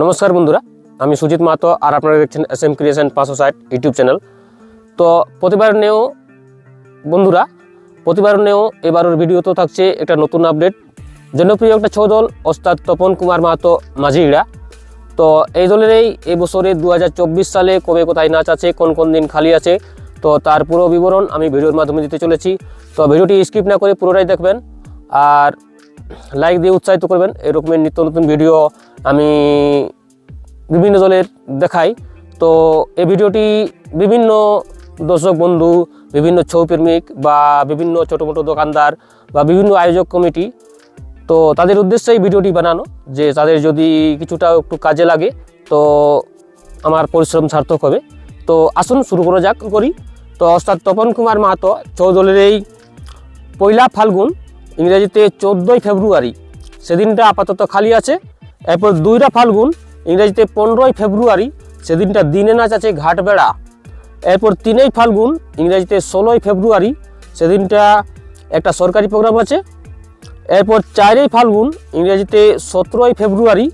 নমস্কার বন্ধুরা, আমি সুজিত মাহাতো আর আপনারা দেখছেন এস এম ক্রিয়েশন পাঁচশো ষাট ইউটিউব চ্যানেল। তো প্রতিবার নেও বন্ধুরা, প্রতিবার নেও এবারের ভিডিওতে থাকছে একটা নতুন আপডেট জনপ্রিয় একটা ছৌ দল, ওস্তাদ তপন কুমার মাহাতো মাঝিড়া তো এই দলের এই এই বছরে দু সালে কবে কোথায় নাচ আছে, কোন কোন দিন খালি আছে, তো তার পুরো বিবরণ আমি ভিডিওর মাধ্যমে দিতে চলেছি। তো ভিডিওটি স্কিপ না করে পুরোটাই দেখবেন। আর লাইক দিয়ে উৎসাহিত করবেন। এরকমের নিত্য নতুন ভিডিও আমি বিভিন্ন দলের দেখাই। তো এই ভিডিওটি বিভিন্ন দর্শক বন্ধু, বিভিন্ন ছৌ প্রেমিক বা বিভিন্ন ছোটো মোটো দোকানদার বা বিভিন্ন আয়োজক কমিটি, তো তাদের উদ্দেশ্যে এই ভিডিওটি বানানো, যে তাদের যদি কিছুটা একটু কাজে লাগে, তো আমার পরিশ্রম সার্থক হবে। তো আসুন, শুরু করা যাক, করি। তো অর্থাৎ তপন কুমার মাহাতো চৌদলের এই পয়লা ফাল্গুন ইংরেজিতে চোদ্দোই ফেব্রুয়ারি। সেদিনটা আপাতত খালি আছে। এরপর দুইটা ফাল্গুন, ইংরেজিতে পনেরোই ফেব্রুয়ারি, সেদিনটা দিনে নাচ আছে ঘাটবেড়া এরপর তিনই ফাল্গুন, ইংরেজিতে ষোলোই ফেব্রুয়ারি, সেদিনটা একটা সরকারি প্রোগ্রাম আছে। এরপর চারই ফাল্গুন, ইংরেজিতে সতেরোই ফেব্রুয়ারি,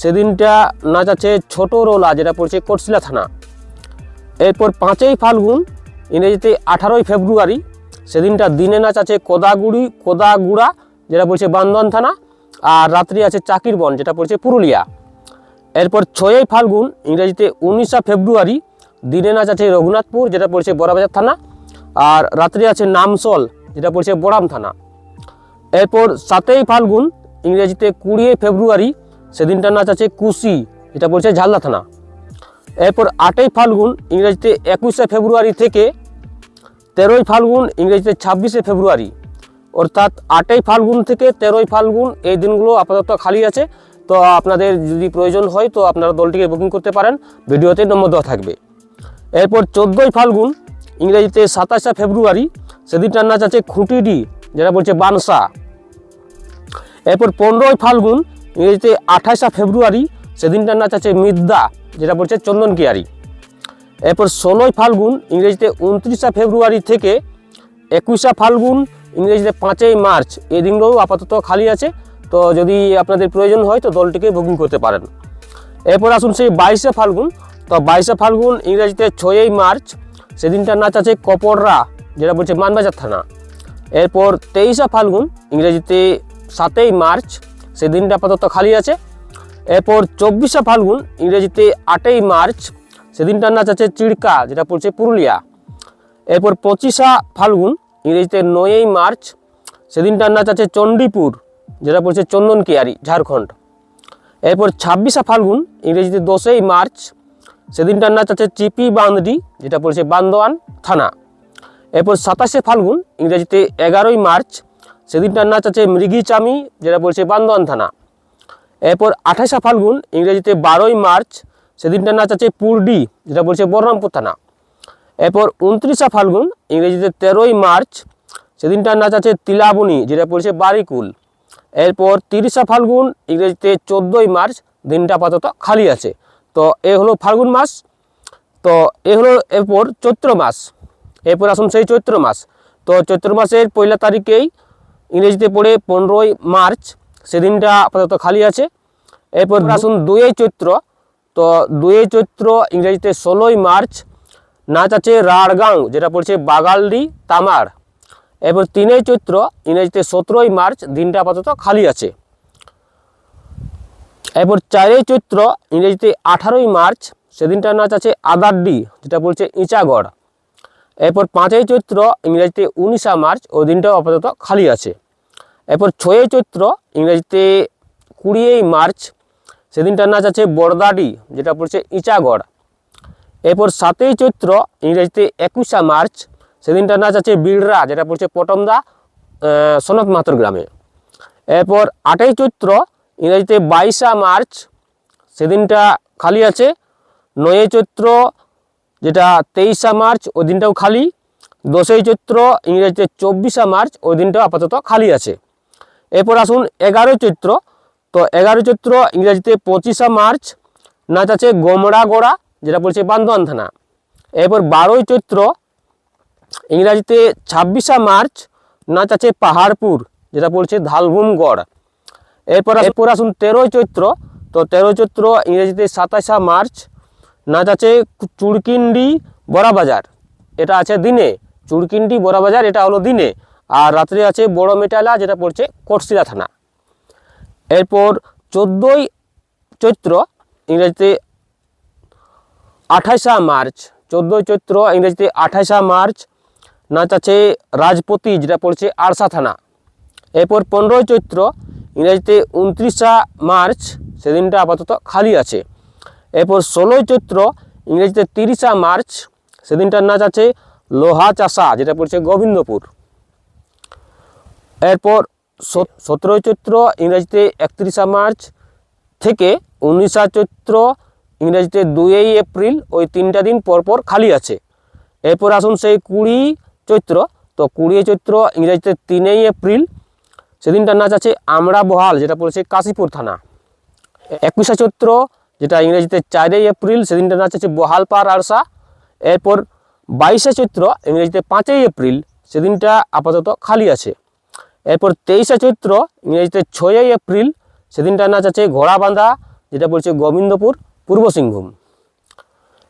সেদিনটা নাচ আছে ছোটো রোলা যেটা পড়ছে কোটশিলা থানা। এরপর পাঁচই ফাল্গুন, ইংরেজিতে আঠারোই ফেব্রুয়ারি সেদিনটা দিনে নাচ আছে কোদাগুড়ি, কোদাগুড়া, যেটা পড়ছে বান্দন থানা, আর রাত্রি আছে চাকিরবন যেটা পড়ছে পুরুলিয়া। এরপর ছয়ই ফাল্গুন, ইংরেজিতে উনিশা ফেব্রুয়ারি, দিনে নাচ আছে রঘুনাথপুর, যেটা পড়ছে বড়াবাজার থানা, আর রাত্রি আছে নামসল, যেটা পড়ছে বড়াম থানা। এরপর সাতই ফাল্গুন, ইংরেজিতে কুড়ি ফেব্রুয়ারি, সেদিনটা নাচ আছে কুশি, যেটা পড়ছে ঝালদা থানা। এরপর আটই ফাল্গুন, ইংরেজিতে একুশে ফেব্রুয়ারি থেকে তেরোই ফাল্গুন, ইংরেজিতে ছাব্বিশে ফেব্রুয়ারি। অর্থাৎ আটই ফাল্গুন থেকে তেরোই ফাল্গুন এই দিনগুলো আপাতত খালি আছে। তো আপনাদের যদি প্রয়োজন হয়, তো আপনারা দলটিকে বুকিং করতে পারেন। ভিডিওতে নম্বর দেওয়া থাকবে। এরপর চোদ্দোই ফাল্গুন, ইংরেজিতে সাতাশে ফেব্রুয়ারি সেদিনটার নাচ আছে খুঁটিডি যেটা বলছে বানসা। এরপর পনেরোই ফাল্গুন, ইংরেজিতে আঠাশা ফেব্রুয়ারি সেদিনটার নাচ আছে মিদ্দা, যেটা বলছে চন্দন কিয়ারি। এরপর ষোলোই ফাল্গুন, ইংরেজিতে উনত্রিশা ফেব্রুয়ারি থেকে একুশা ফাল্গুন, ইংরেজিতে পাঁচই মার্চ। এই দিনগুলোও আপাতত খালি আছে। তো যদি আপনাদের প্রয়োজন হয়, তো দলটিকে বুকিং করতে পারেন। এরপর আসুন সেই বাইশে ফাল্গুন। তো বাইশে ফাল্গুন, ইংরেজিতে ছয়ই মার্চ। সেদিনটার নাচ আছে কপররা যেটা বলছে মানবাজার থানা। এরপর তেইশে ফাল্গুন, ইংরেজিতে সাতই মার্চ। সেদিনটা আপাতত খালি আছে। এরপর চব্বিশে ফাল্গুন, ইংরেজিতে আটই মার্চ। সেদিনটার নাচ আছে চিড়কা, যেটা পড়ছে পুরুলিয়া। এরপর পঁচিশা ফাল্গুন, ইংরেজিতে নয়ই মার্চ, সেদিনটার নাচ আছে চণ্ডীপুর, যেটা পড়ছে চন্দন কিয়ারি, ঝাড়খণ্ড। এরপর ছাব্বিশা ফাল্গুন, ইংরেজিতে দশই মার্চ, সেদিনটার নাচ আছে চিপি বান্দডি যেটা পড়ছে বান্দোয়ান থানা। এরপর সাতাশে ফাল্গুন, ইংরেজিতে এগারোই মার্চ, সেদিনটার নাচ আছে মৃগী চামি যেটা পড়ছে বান্দোয়ান থানা। এরপর আঠাশা ফাল্গুন, ইংরেজিতে বারোই মার্চ সেদিনটার নাচ আছে পুরডি, যেটা বলছে বহরমপুর থানা। এরপর উনত্রিশা ফাল্গুন, ইংরেজিতে তেরোই মার্চ, সেদিনটার নাচ আছে তিলাবনি, যেটা পড়ছে বারিকুল। এরপর তিরিশা ফাল্গুন, ইংরেজিতে চোদ্দোই মার্চ, দিনটা আপাতত খালি আছে। তো এ হলো ফাল্গুন মাস, তো এ হলো এরপর চৈত্র মাস। এরপর আসুন সেই চৈত্র মাস। তো চৈত্র মাসের পয়লা তারিখেই ইংরেজিতে পড়ে পনেরোই মার্চ, সেদিনটা আপাতত খালি আছে। এরপর আসুন দুই চৈত্র তো দুয়ে চৈত্র ইংরেজিতে ষোলোই মার্চ, নাচ আছে রাড়গাঁও, যেটা পড়ছে বাগালডি তামার। এরপর তিনই চৈত্র ইংরেজিতে সতেরোই মার্চ, দিনটা আপাতত খালি আছে। এরপর চারই চৈত্র ইংরেজিতে আঠারোই মার্চ সেদিনটার নাচ আছে আদারডি যেটা বলছে ইঁচাগড়। এরপর পাঁচই চৈত্র ইংরেজিতে উনিশা মার্চ ওই দিনটাও আপাতত খালি আছে। এরপর ছয়ই চৈত্র ইংরেজিতে কুড়িই মার্চ সেদিনটার নাচ আছে বড়দাডি, যেটা পড়ছে ইঁচাগড় এরপর সাতই চৈত্র, ইংরেজিতে একুশা মার্চ, সেদিনটার নাচ আছে বিড়রা, যেটা পড়ছে পটমদা সনত মাতর গ্রামে। এরপর আটই চৈত্র, ইংরেজিতে বাইশা মার্চ, সেদিনটা খালি আছে। নয়ই চৈত্র, যেটা তেইশা মার্চ, ওই দিনটাও খালি। দশই চৈত্র, ইংরেজিতে চব্বিশা মার্চ, ওই দিনটাও আপাতত খালি আছে। এরপর আসুন এগারোই চৈত্র তো এগারো চৈত্র ইংরেজিতে পঁচিশে মার্চ, নাচ আছে গোমড়া গোড়া, যেটা বলছে বান্দোয়ান থানা। এরপর বারোই চৈত্র ইংরাজিতে ছাব্বিশা মার্চ, নাচ আছে পাহাড়পুর, যেটা পড়ছে ধালভূমগড় এরপর এরপর আসুন তেরোই চৈত্র, তো তেরো চৈত্র ইংরেজিতে সাতাশা মার্চ, নাচ আছে চুড়কিন্ডি বড়াবাজার এটা আছে দিনে চুড়কিন্ডি বড়াবাজার এটা হলো দিনে। আর রাত্রে আছে বড় মেটালা, যেটা পড়ছে কোটশিলা থানা। এরপর চোদ্দোই চৈত্র, ইংরেজিতে আঠাশা মার্চ, চোদ্দোই চৈত্র, ইংরেজিতে আঠাশা মার্চ, নাচ আছে রাজপতি, যেটা পড়ছে আরসা থানা। এরপর পনেরোই চৈত্র, ইংরেজিতে উনত্রিশা মার্চ, সেদিনটা আপাতত খালি আছে। এরপর ষোলোই চৈত্র, ইংরেজিতে তিরিশা মার্চ, সেদিনটার নাচ আছে লোহা চাষা, যেটা পড়ছে গোবিন্দপুর। এরপর সতেরোই চৈত্র ইংরাজিতে একত্রিশা মার্চ থেকে উনিশা চৈত্র ইংরেজিতে দুই এপ্রিল, ওই তিনটা দিন পরপর খালি আছে। এরপর আসুন সেই কুড়ি চৈত্র। তো কুড়ি চৈত্র ইংরাজিতে তিনই এপ্রিল। সেদিনটার নাচ আছে আমরা বহাল, যেটা পড়েছে কাশীপুর থানা। একুশে চৈত্র, যেটা ইংরেজিতে চারই এপ্রিল, সেদিনটার নাচ আছে বহালপাড় আরসা। এরপর বাইশে চৈত্র ইংরেজিতে পাঁচই এপ্রিল, সেদিনটা আপাতত খালি আছে। এরপর তেইশে চৈত্র, ইংরেজিতে ছয়ই এপ্রিল, সেদিনটার নাচ আছে ঘোড়াবান্ধা যেটা বলছে গোবিন্দপুর পূর্ব সিংভূম।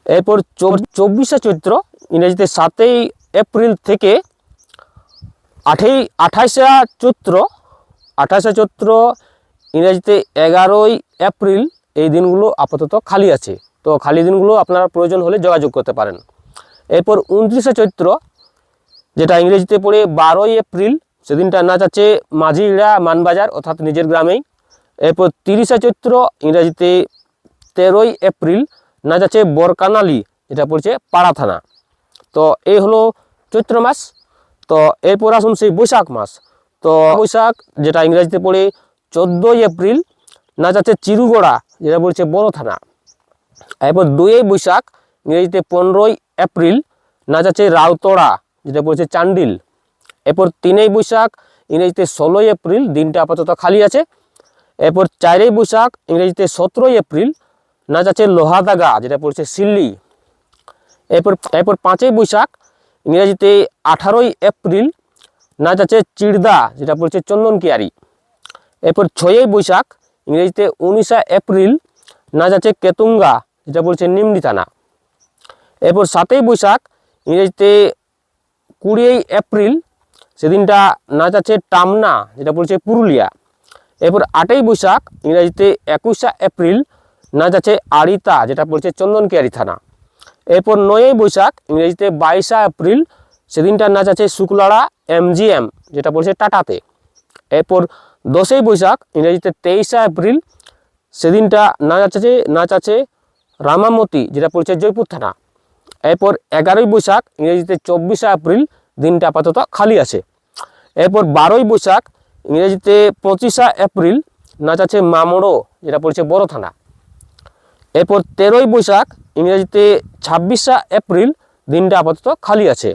এরপর চব- চব্বিশে চৈত্র, ইংরেজিতে সাতই এপ্রিল থেকে আঠেই আঠাশে চৈত্র আঠাশে চৈত্র, ইংরেজিতে এগারোই এপ্রিল, এই দিনগুলো আপাতত খালি আছে। তো খালি দিনগুলো আপনারা প্রয়োজন হলে যোগাযোগ করতে পারেন। এরপর উনত্রিশে চৈত্র, যেটা ইংরেজিতে পড়ে বারোই এপ্রিল সেদিনটা নাচ আছে মাঝিড়া মানবাজার, অর্থাৎ নিজের গ্রামেই। এরপর তিরিশে চৈত্র, ইংরেজিতে তেরোই এপ্রিল, নাচ আছে বরকানালি, যেটা পড়ছে পাড়া থানা। তো এই হলো চৈত্র মাস। তো এরপর আসুন সেই বৈশাখ মাস। তো বৈশাখ, যেটা ইংরেজিতে পড়ে চোদ্দোই এপ্রিল, নাচ আছে চিরুগোড়া, যেটা বলছে বড় থানা। এরপর দুই বৈশাখ, ইংরেজিতে পনেরোই এপ্রিল, নাচ আছে রাউতড়া যেটা বলছে চান্ডিল। এরপর তিনই বৈশাখ, ইংরেজিতে ষোলোই এপ্রিল, দিনটা আপাতত খালি আছে। এরপর চারই বৈশাখ, ইংরেজিতে সতেরোই এপ্রিল, নাচ আছে লোহাদাগা যেটা পড়ছে সিল্লি। এরপর এরপর পাঁচই বৈশাখ, ইংরেজিতে আঠারোই এপ্রিল, নাচ আছে চিড়দা, যেটা পড়ছে চন্দন কিয়ারি এরপর ছয়ই বৈশাখ, ইংরেজিতে উনিশা এপ্রিল, নাচ আছে কেতুঙ্গা, যেটা বলছে নিমনি থানা এরপর সাতই বৈশাখ, ইংরেজিতে কুড়ি এপ্রিল সেদিনটা নাচ আছে টামনা, যেটা বলছে পুরুলিয়া। এরপর আটই বৈশাখ, ইংরাজিতে একুশা এপ্রিল, নাচ আছে আড়িতা যেটা বলছে চন্দনকিয়ারি থানা। এরপর নয়ই বৈশাখ, ইংরেজিতে বাইশা এপ্রিল সেদিনটার নাচ আছে শুক্লাড়া এমজিএম, যেটা বলছে টাটাতে। এরপর দশই বৈশাখ, ইংরেজিতে তেইশা এপ্রিল, সেদিনটা নাচ আছে নাচ আছে রামামতি, যেটা পড়ছে জয়পুর থানা। এরপর এগারোই বৈশাখ, ইংরেজিতে চব্বিশে এপ্রিল, দিনটা আপাতত খালি আছে। এরপর বারোই বৈশাখ, ইংরেজিতে পঁচিশা এপ্রিল, নাচ আছে মামড়ো, যেটা পড়ছে বড় থানা। এরপর তেরোই বৈশাখ, ইংরেজিতে ছাব্বিশা এপ্রিল, দিনটা আপাতত খালি আছে।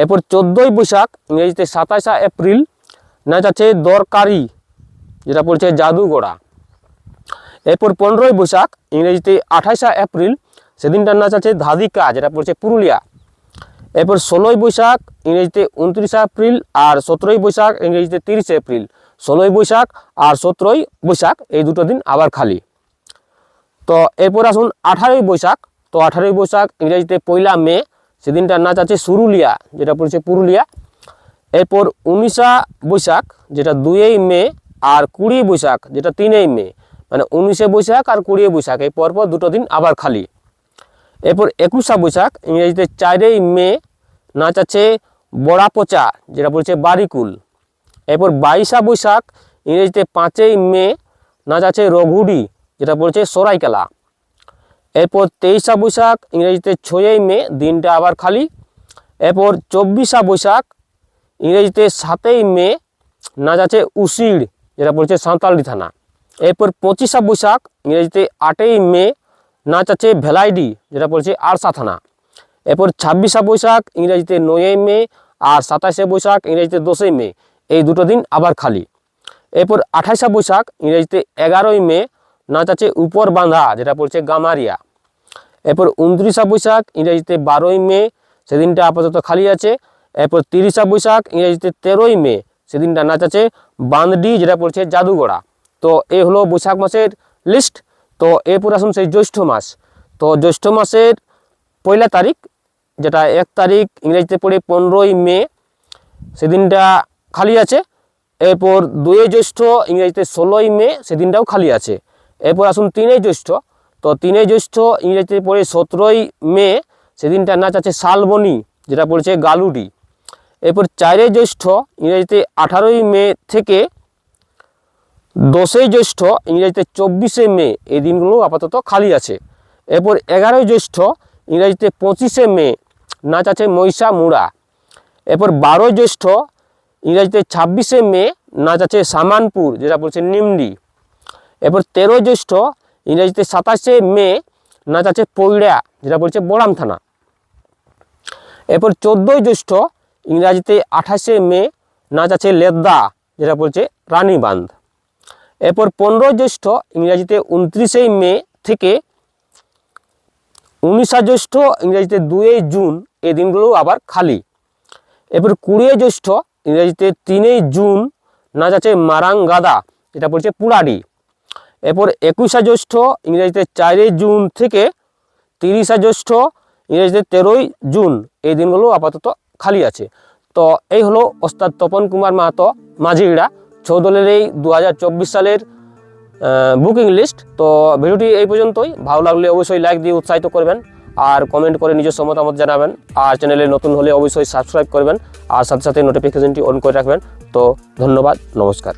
এরপর চোদ্দোই বৈশাখ, ইংরেজিতে সাতাশা এপ্রিল, নাচ আছে দরকারি, যেটা পড়ছে জাদুগোড়া। এরপর পনেরোই বৈশাখ, ইংরেজিতে আঠাশা এপ্রিল, সেদিনটার নাচ আছে ধাদিকা, যেটা পড়ছে পুরুলিয়া। এরপর ষোলোই বৈশাখ, ইংরেজিতে উনত্রিশে এপ্রিল আর সতেরোই বৈশাখ, ইংরেজিতে তিরিশে এপ্রিল। ষোলোই বৈশাখ আর সতেরোই বৈশাখ, এই দুটো দিন আবার খালি। তো এরপর আসুন আঠারোই বৈশাখ। তো আঠারোই বৈশাখ, ইংরেজিতে পয়লা মে, সেদিনটার নাচ আছে সুরুলিয়া, যেটা পড়ছে পুরুলিয়া। এরপর উনিশা বৈশাখ, যেটা দুইই মে, আর কুড়ি বৈশাখ, যেটা তিনই মে। মানে উনিশে বৈশাখ আর কুড়ি বৈশাখ, এই পরপর দুটো দিন আবার খালি। এরপর একুশা বৈশাখ, ইংরেজিতে চারই মে, নাচ আছে বড়া পচা যেটা বলছে বারিকুল। এরপর বাইশা বৈশাখ, ইংরেজিতে পাঁচই মে, নাচ আছে রঘুডি, যেটা বলছে সরাইকেলা। এরপর তেইশা বৈশাখ, ইংরেজিতে ছয়ই মে, দিনটা আবার খালি। এরপর চব্বিশা বৈশাখ, ইংরেজিতে সাতই মে, নাচ আছে উসিড় যেটা বলছে সাঁওতালি থানা। এরপর পঁচিশা বৈশাখ, ইংরেজিতে আটই মে নাচ আছে ভেলাইডি, যেটা বলছে আরসা থানা। এরপর ছাব্বিশে বৈশাখ, ইংরেজিতে নয়ই মে, আর সাতাশে বৈশাখ, ইংরেজিতে দশই মে, এই দুটো দিন আবার খালি। এরপর আঠাশা বৈশাখ, ইংরেজিতে এগারোই মে, নাচ আছে উপর বাঁধা, যেটা পড়ছে গামারিয়া। এরপর উনত্রিশা বৈশাখ, ইংরেজিতে বারোই মে, সেদিনটা আপাতত খালি আছে। এরপর তিরিশা বৈশাখ, ইংরেজিতে তেরোই মে, সেদিনটা নাচ আছে বাঁধডি, যেটা পড়ছে জাদুগড়া তো এই হলো বৈশাখ মাসের লিস্ট তো এরপর আসুন সেই জ্যৈষ্ঠ মাস। তো জ্যৈষ্ঠ মাসের পয়লা তারিখ, যেটা এক তারিখ ইংরেজিতে পড়ে পনেরোই মে, সেদিনটা খালি আছে। এরপর দুয়ে জ্যৈষ্ঠ ইংরেজিতে ষোলোই মে, সেদিনটাও খালি আছে। এরপর আসুন তিনই জ্যৈষ্ঠ। তো তিনই জ্যৈষ্ঠ ইংরেজিতে পড়ে সতেরোই মে সেদিনটা নাচ আছে শালবনি, যেটা পড়েছে গালুডি। এরপর চারই জ্যৈষ্ঠ ইংরেজিতে আঠারোই মে থেকে দশই জ্যৈষ্ঠ, ইংরেজিতে চব্বিশে মে এই দিনগুলো আপাতত খালি আছে। এরপর এগারোই জ্যৈষ্ঠ, ইংরেজিতে পঁচিশে মে, নাচ আছে মহিষা মুড়া। এরপর বারোই জ্যৈষ্ঠ, ইংরেজিতে ছাব্বিশে মে, নাচ আছে সামানপুর, যেটা বলছে নিমডি। এরপর তেরোই জ্যৈষ্ঠ, ইংরেজিতে সাতাশে মে, নাচ আছে পৈড়া, যেটা বলছে বড়াম থানা। এরপর চোদ্দোই জ্যৈষ্ঠ, ইংরাজিতে আঠাশে মে, নাচ আছে লেদ্দা, যেটা বলছে রানীবান্ধ। এরপর পনেরোই জ্যৈষ্ঠ, ইংরাজিতে উনত্রিশেই মে থেকে উনিশা জ্যৈষ্ঠ, ইংরাজিতে দুই জুন, এই দিনগুলো আবার খালি। এরপর কুড়িয়ে জ্যৈষ্ঠ, ইংরাজিতে তিনই জুন নাচ আছে মারাঙ্গাদা, এটা বলছে পুরাডি। এরপর একুশা জ্যৈষ্ঠ, ইংরাজিতে চারই জুন থেকে তিরিশা জ্যৈষ্ঠ, ইংরেজিতে তেরোই জুন, এই দিনগুলো আপাতত খালি আছে। তো এই হলো ওস্তাদ তপন কুমার মাহাতো মাঝিরা চৌদলের এই দু হাজার চব্বিশ সালের বুকিং লিস্ট তো ভিডিওটি এই পর্যন্তই। ভালো লাগলে অবশ্যই লাইক দিয়ে উৎসাহিত করবেন আর কমেন্ট করে নিজস্ব মতামত জানাবেন। আর চ্যানেলে নতুন হলে অবশ্যই সাবস্ক্রাইব করবেন আর সাথে সাথে নোটিফিকেশনটি অন করে রাখবেন। তো ধন্যবাদ, নমস্কার।